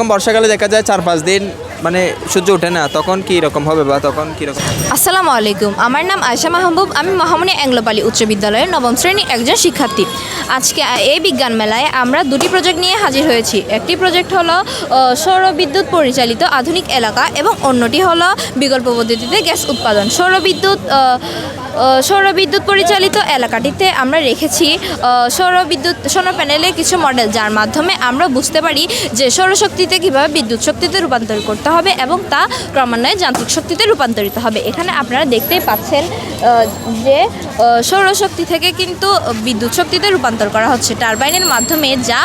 যখন বর্ষাকালে দেখা যায় চার পাঁচ দিন মানে সূর্য ওঠে না, তখন কি রকম হবে বা তখন কি রকম আসসালামু আলাইকুম, আমার নাম আয়শা মাহবুব, আমি মহামনি অ্যাংলোপালি উচ্চ বিদ্যালয়ের নবম শ্রেণির একজন শিক্ষার্থী। আজকে এই বিজ্ঞান মেলায় আমরা দুটি প্রজেক্ট নিয়ে হাজির হয়েছি। একটি প্রজেক্ট হলো সৌরবিদ্যুৎ পরিচালিত আধুনিক এলাকা এবং অন্যটি হলো বিকল্প পদ্ধতিতে গ্যাস উৎপাদন। সৌর বিদ্যুৎ আহ, আহ, সৌর বিদ্যুৎ পরিচালিত এলাকাটিতে আমরা রেখেছি আহ, সৌর প্যানেলের কিছু মডেল যার মাধ্যমে আমরা বুঝতে পারি যে সৌরশক্তিতে কীভাবে বিদ্যুৎ শক্তিতে রূপান্তর করতে হবে এবং তা ক্রমান্বয়ে যান্ত্রিক শক্তিতে রূপান্তরিত হবে। এখানে আপনারা দেখতেই পাচ্ছেন যে সৌরশক্তি থেকে কিন্তু বিদ্যুৎ শক্তিতে রূপান্তর করা হচ্ছে। টারবাইনের মাধ্যমে যা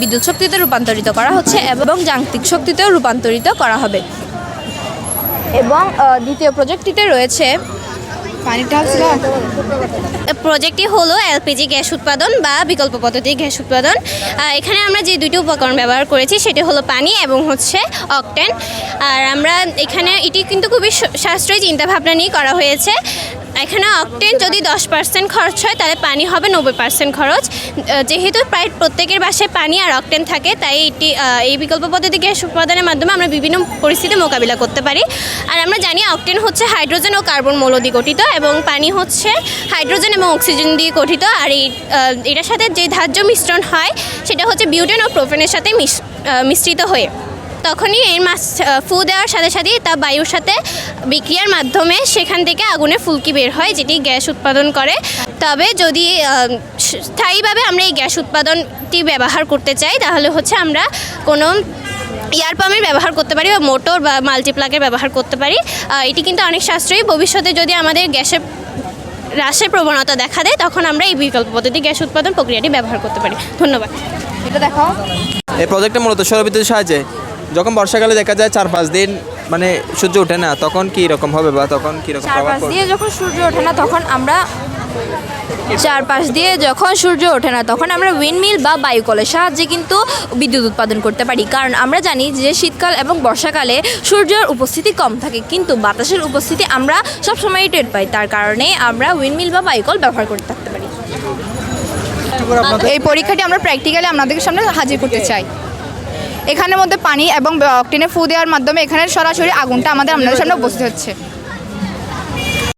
বিদ্যুৎ শক্তিতে রূপান্তরিত করা হচ্ছে এবং যান্ত্রিক শক্তিতেও রূপান্তরিত করা হবে। এবং দ্বিতীয় প্রজেক্টটিতে রয়েছে প্রজেক্টটি হলো এলপিজি গ্যাস উৎপাদন বা বিকল্প পদ্ধতি গ্যাস উৎপাদন। এখানে আমরা যে দুইটি উপকরণ ব্যবহার করেছি, সেটি হলো পানি এবং হচ্ছে অকটেন। আর আমরা এখানে, এটি কিন্তু খুবই সাশ্রয়ী চিন্তাভাবনা নিয়ে করা হয়েছে। এখানে অকটেন যদি দশ পার্সেন্ট খরচ হয়, তাহলে পানি হবে নব্বই পার্সেন্ট খরচ। যেহেতু প্রায় প্রত্যেকের বাসায় পানি আর অকটেন থাকে, তাই এটি এই বিকল্প পদ্ধতি গ্যাস উৎপাদনের মাধ্যমে আমরা বিভিন্ন পরিস্থিতি মোকাবিলা করতে পারি। আর আমরা জানি অকটেন হচ্ছে হাইড্রোজেন ও কার্বন মৌল দিয়ে গঠিত এবং পানি হচ্ছে হাইড্রোজেন এবং অক্সিজেন দিয়ে গঠিত। আর এই এটার সাথে যে ধার্য মিশ্রণ হয়, সেটা হচ্ছে বিউটেন ও প্রোফেনের সাথে মিশ্রিত হয়ে। তখনই এই মাছ ফু দেওয়ার সাথে সাথেই তা বায়ুর সাথে বিক্রিয়ার মাধ্যমে সেখান থেকে আগুনে ফুলকি বের হয় যেটি গ্যাস উৎপাদন করে। তবে যদি স্থায়ীভাবে আমরা এই গ্যাস উৎপাদনটি ব্যবহার করতে চাই তাহলে হচ্ছে আমরা কোনো এয়ার পাম্পের ব্যবহার করতে পারি বা মোটর বা মাল্টিপ্লাগের ব্যবহার করতে পারি। এটি কিন্তু অনেক সাশ্রয়ী। ভবিষ্যতে যদি আমাদের গ্যাসের হ্রাসের প্রবণতা দেখা দেয় তখন আমরা এই বিকল্প পদ্ধতি গ্যাস উৎপাদন প্রক্রিয়াটি ব্যবহার করতে পারি। ধন্যবাদ। এটা দেখাও। এই প্রজেক্টে মূলত সৌরবিদ্যুতের সাহায্যে। যখন বর্ষাকালে দেখা যায় চার পাঁচ দিন মানে সূর্য ওঠে না তখন কি রকম হবে বা তখন কি রকম দিয়ে যখন সূর্য ওঠে না তখন আমরা চারপাশ দিয়ে যখন সূর্য ওঠে না তখন আমরা উইন্ডমিল বা বায়ুকলের সাহায্যে কিন্তু বিদ্যুৎ উৎপাদন করতে পারি। কারণ আমরা জানি যে শীতকাল এবং বর্ষাকালে সূর্যের উপস্থিতি কম থাকে কিন্তু বাতাসের উপস্থিতি আমরা সব সবসময়ই টের পাই। তার কারণে আমরা উইন্ডমিল বা বায়ুকল ব্যবহার করতে থাকতে পারি। এই পরীক্ষাটি আমরা প্র্যাকটিক্যালি আপনাদের সামনে হাজির করতে চাই। এখানের মধ্যে পানি এবং অক্টিনে ফু দেওয়ার মাধ্যমে এখানে সরাসরি আগুনটা আমাদের আপনাদের সামনে উপস্থিত হচ্ছে।